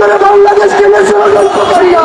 করে বাংলাদেশকে নেশা করিয়া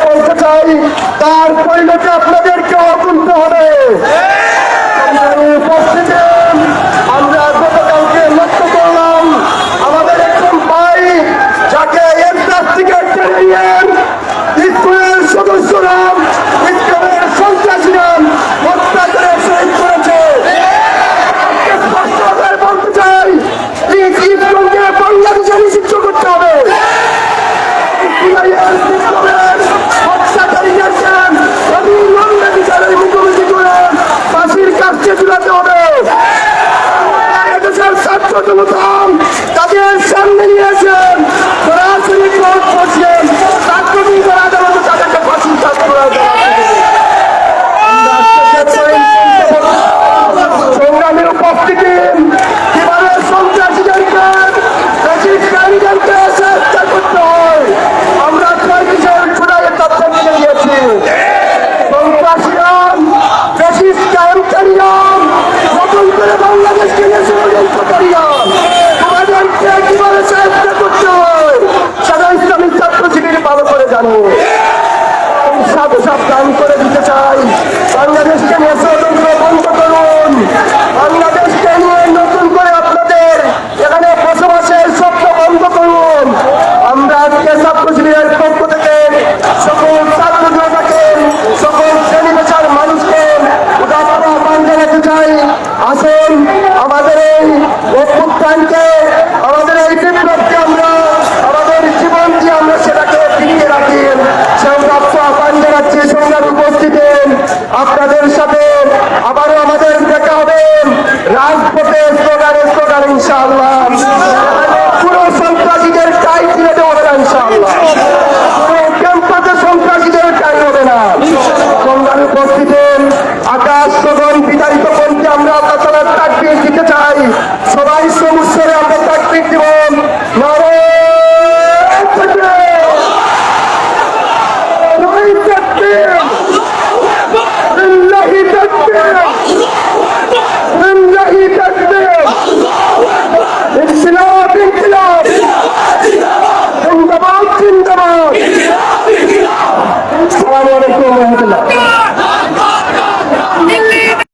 প্রতারিয়া নতুন করে বাংলাদেশকে নিয়েছে প্রতারিয়া